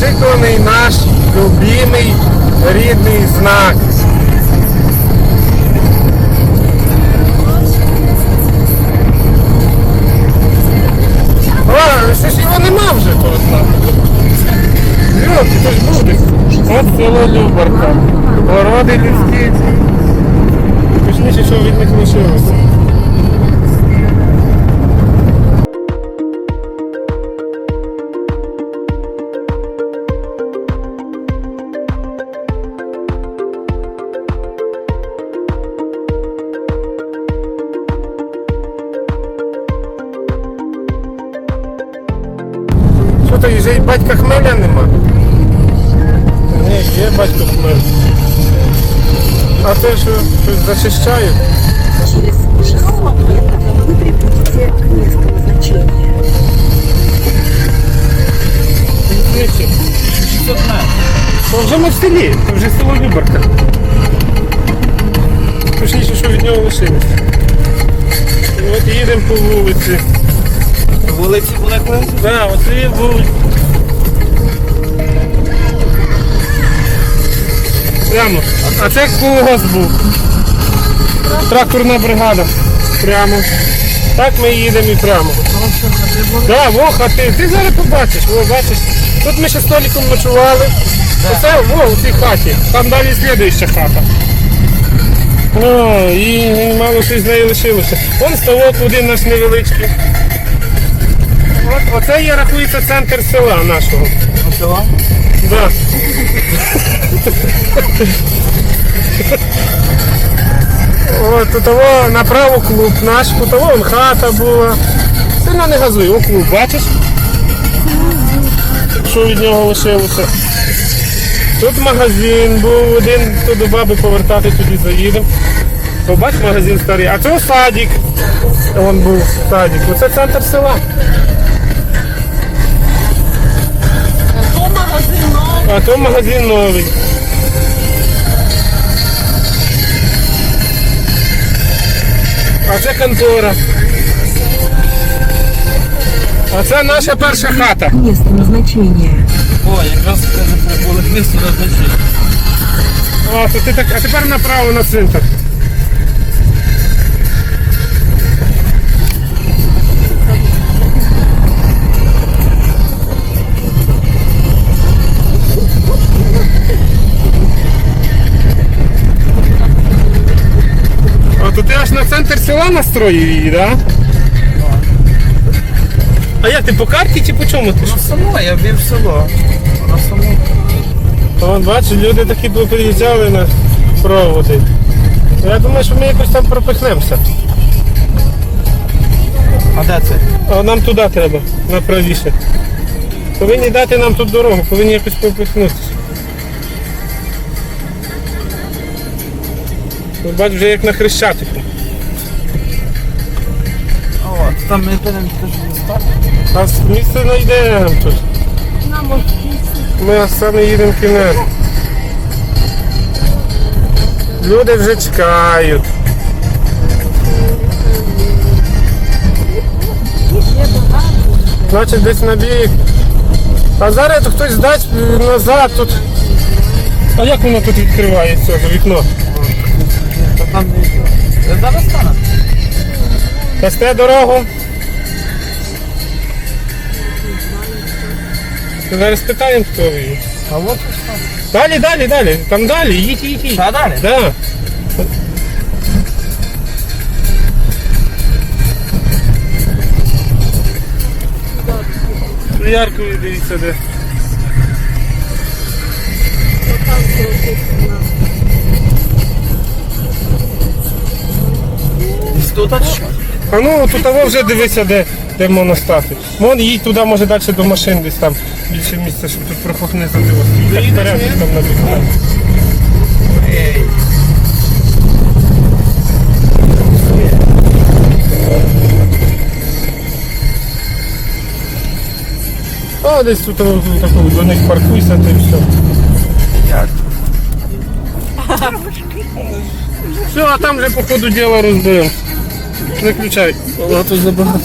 довгоочікуваний наш любимий рідний знак. А, що ж його нема вже того знаку. Село Любарка. Городи людські. Точніше, що від них лишилося. А це що, щось зачищають? Через 600 метров вы прибудете к месту назначения. Різниці. 600 метрів. То вже ми в селі, то вже село Любарка. Точніше, що від нього лишилось. І от їдемо по вулиці. Вулиці були? Да, от є вулиця. Прямо. А це колгосп був. Тракторна бригада. Прямо. Так ми їдемо і прямо. Да, во, хати. Ти зараз побачиш, во, бачиш. Тут ми ще столиком ночували. Оце во, у цій хаті. Там далі слідуюча хата. О, і мало щось з неї лишилося. Вон ставок один наш невеличкий. От, оце є рахується центр села нашого. Село? Да. От тут того направо клуб наш, тут того вон хата була. Сильно не газуй, о клуб, бачиш? Що від нього лишилося? Тут магазин був один, тут до баби повертати туди заїдемо. Побач магазин старий, а це садик. Вон був садик. Оце центр села. А то магазин новий. А це контора. А це наша перша хата. Місто назначення. О, якраз каже, прибули місце назначення. А, то ти так, а тепер направо на центр. Центр села настроїв її, так? Да? А як ти по карті чи по чому ти? що? Ну село, я вів село. На село. Вон, бачиш, люди такі тут приїжджали на проводи. Я думаю, що ми якось там пропихнемося. А де це? А нам туди треба, направіше. Повинні дати нам тут дорогу, повинні якось пропихнутися. Ну, Бач, вже як на хрещатику. Там ми міста. А з місце знайдемо тут. Ми саме їдемо в кінець. Люди вже чекають. Значить десь на бік. А зараз тут хтось дасть е, назад тут. А як воно тут відкривається вікно? Та там не зараз стану. Дасте дорогу. Зараз питаємо, хто ви. А от Далі, далі, далі. Там далі, їдь, їдь, їдь. Та далі? Да. Яркою дивіться де. Тут що? А ну тут того вже дивися, де, де можна стати. Вон їдь туди, може далі до машин десь там більше місця, щоб тут проход не забилося. Так там на бік. А десь тут о, таку, до них паркуйся, то і все. Як? Все, а там вже по ходу діла розберемо. Виключай, багато забагато.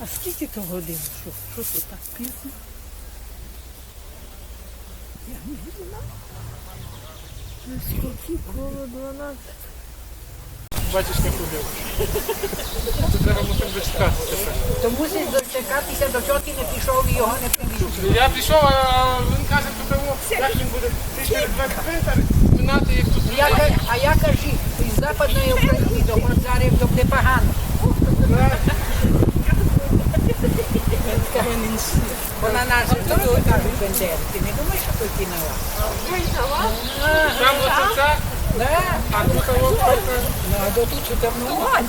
А скільки то годин? Що Що тут так пізно? Я не знаю. Скільки коло 12. Бачиш, не ходив. Тут зараз мусимо дочекатися. То мусить дочекатися, до тьоті не пішов і його не привів. Я пішов, а він каже, тут того, як він буде ти через 20 хвилин минати, як тут Я, а я кажу, із Западної України до Морцарів то буде погано. Вона наша теж кажуть бендери. Ти не думаєш, що тут кінова? там оце Да. а тут того просто. Ну, а до тут що там нормально.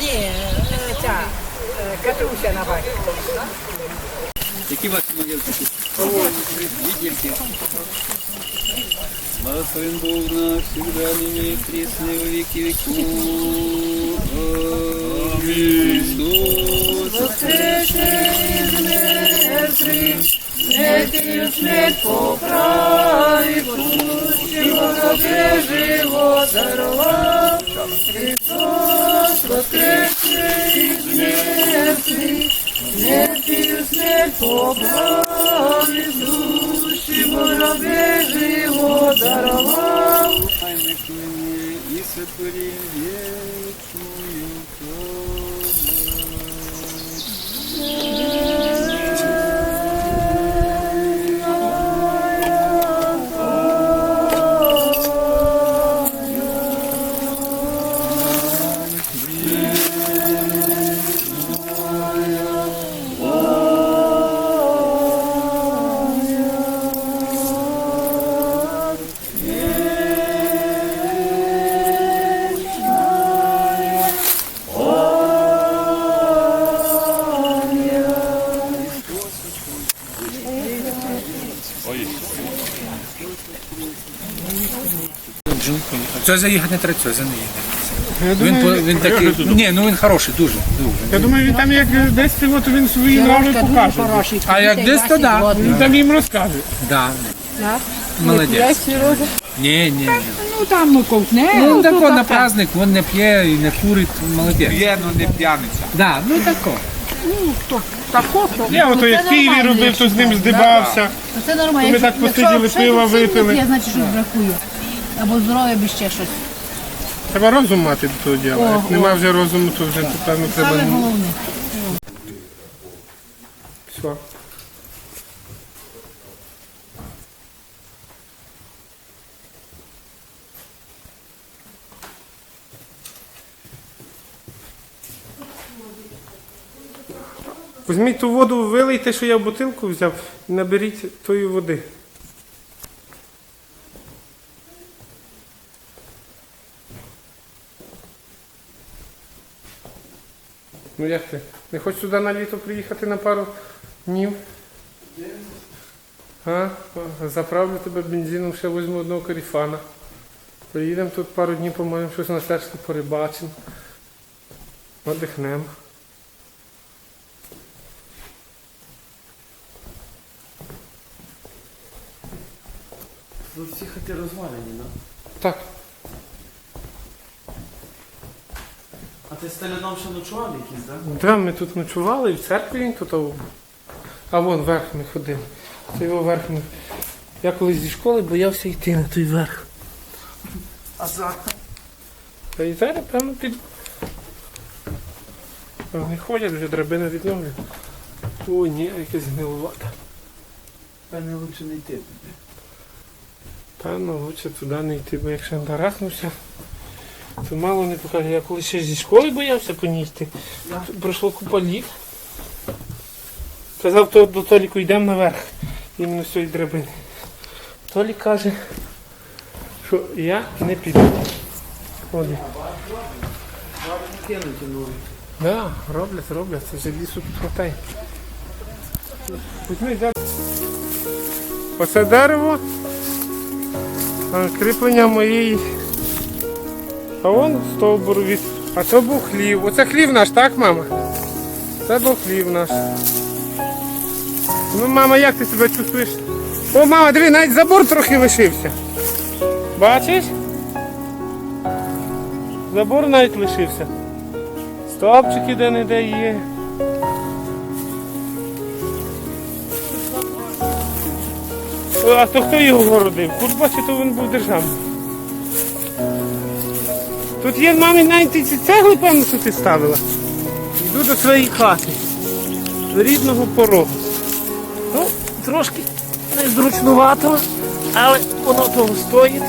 Ні, е, ця е, Катруся на бакі. Які ваші могилки? Відділки. Благословен Бог наш, всегда ныне и присно во веки веков. Аминь. Христос воскресший из мертвых, смертью смерть поправив, пущего гробе живот даровал. Христос воскресший из мертвых, смертью смерть поправив, пущего гробе живот даровал. Тайны ныне и сотворим вечную помощь. Це заїхати не треба, це не їде. Я Він, по- він такий, ні, ну він хороший, дуже, дуже. я думаю, він там як десь то він свої нрави покаже. А як десь, то да. Він там їм розкаже. Да. Молодець. Ні, ні, ні. Ну там ну ковтне. Ну, тако на праздник, він не п'є і не курить, молодець. П'є, ну не п'яниця. Да, ну тако. Я ото як в Києві робив, то з ним здибався. Ну, Це нормально. Ми так посиділи, пива випили. Я значить щось бракує. Або здоров'я, або ще щось. Треба розум мати до того діла. Як нема вже розуму, то вже певно треба. Саме головне. Все. Візьміть ту воду, вилийте, що я в бутилку взяв, і наберіть тої води. Ну як ти? Не хочеш сюди на літо приїхати на пару днів? А? Заправлю тебе бензином, ще візьму одного каріфана. Приїдемо тут пару днів, по-моєму, щось на стежку порибачимо. Отдихнемо. Тут всі хати розвалені, да? Так, А ти з Таляном ще ночував якийсь, да? да, ми тут ночували, і в церкві він тут. а- А вон верх ми ходили. Це його верх ми. Я колись зі школи боявся йти на той верх. А за? Та і зараз, певно, під. Не ходять вже драбина від нього. О, ні, якась гнилувата. Певне лучше не йти. Певно, лучше туди не йти, бо якщо дарахнувся, то мало не покаже. Я коли ще зі школи боявся по ній. Пройшло купа літ. Казав, то до Толіку йдемо наверх. Іменно з цієї драбини. Толік каже, що я не піду. Нові. Да, роблять, роблять, це вже лісу тут хватає. Оце дерево. Кріплення моєї. А вон стовбур від. А то був хлів. Оце хлів наш, так, мама? Це був хлів наш. Ну, мама, як ти себе чувствуєш? О, мама, диви, навіть забор трохи лишився. Бачиш? Забор навіть лишився. Стопчики де-не-де є. А то хто його городив? Курба то він був державний? Тут є мамі навіть ці цегли, певно, що ти ставила. Йду до своєї хати. З рідного порогу. Ну, трошки незручнувато, але воно того стоїть.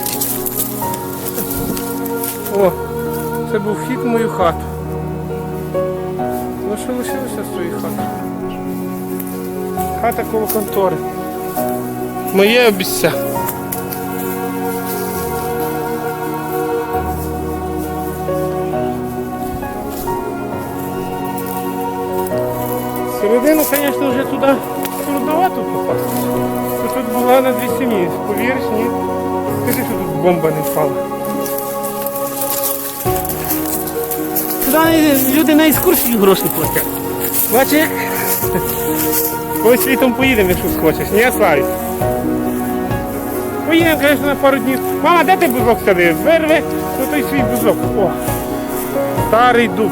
О, це був вхід в мою хату. Ну що лишилося з тої хати? Хата коло контори. Моє обіця. Середину, звісно, вже туди трудновато попасти. Тут була на дві сім'ї. Повіриш, ні? Скажи, що тут бомба не впала. Сюди люди на екскурсію гроші платять. Бачиш? Колись світом поїдемо, якщо схочеш. Ні, Славі? Поїдемо, звісно, на пару днів. Мама, де ти бузок садив? Вирви, ну той свій бузок. О, старий дуб.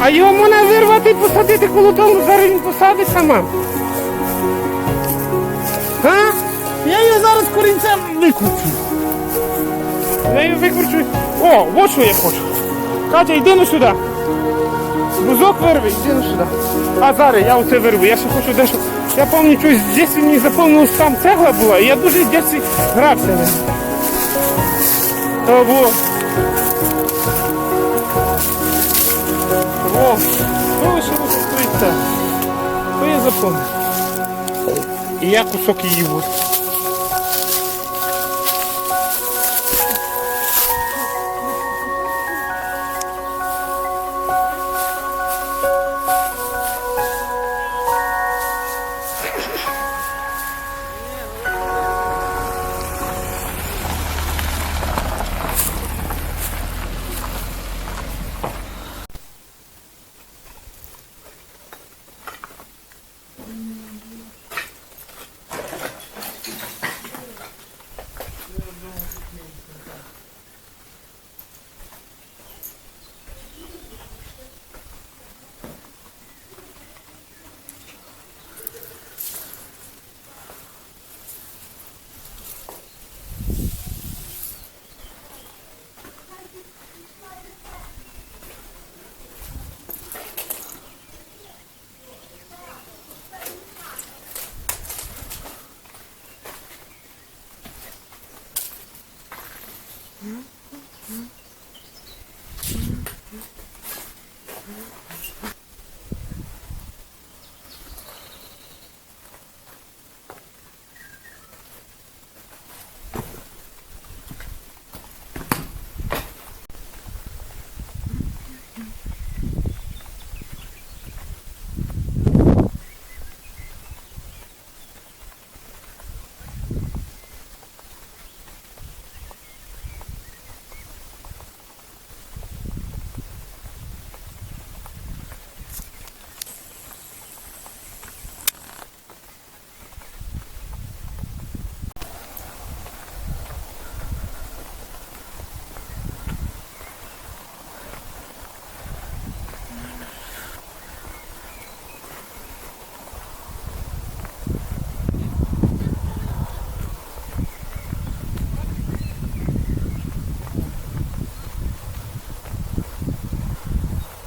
А його можна вирвати і посадити коло дому, зараз він посадить сама. А? Я його зараз корінцем викручу. Я його викручу. О, от що я хочу. Катя, йди ну сюди. Бузок вирви, йди ну сюди. А зараз я оце вирву. Я ще хочу дещо. Я пам'ятаю, в дитинстві мені запомнилось там цегла була, і я дуже дитинстві грався. То було. О, що лишилося стоїть це? То я запомнив. І я кусок її буду.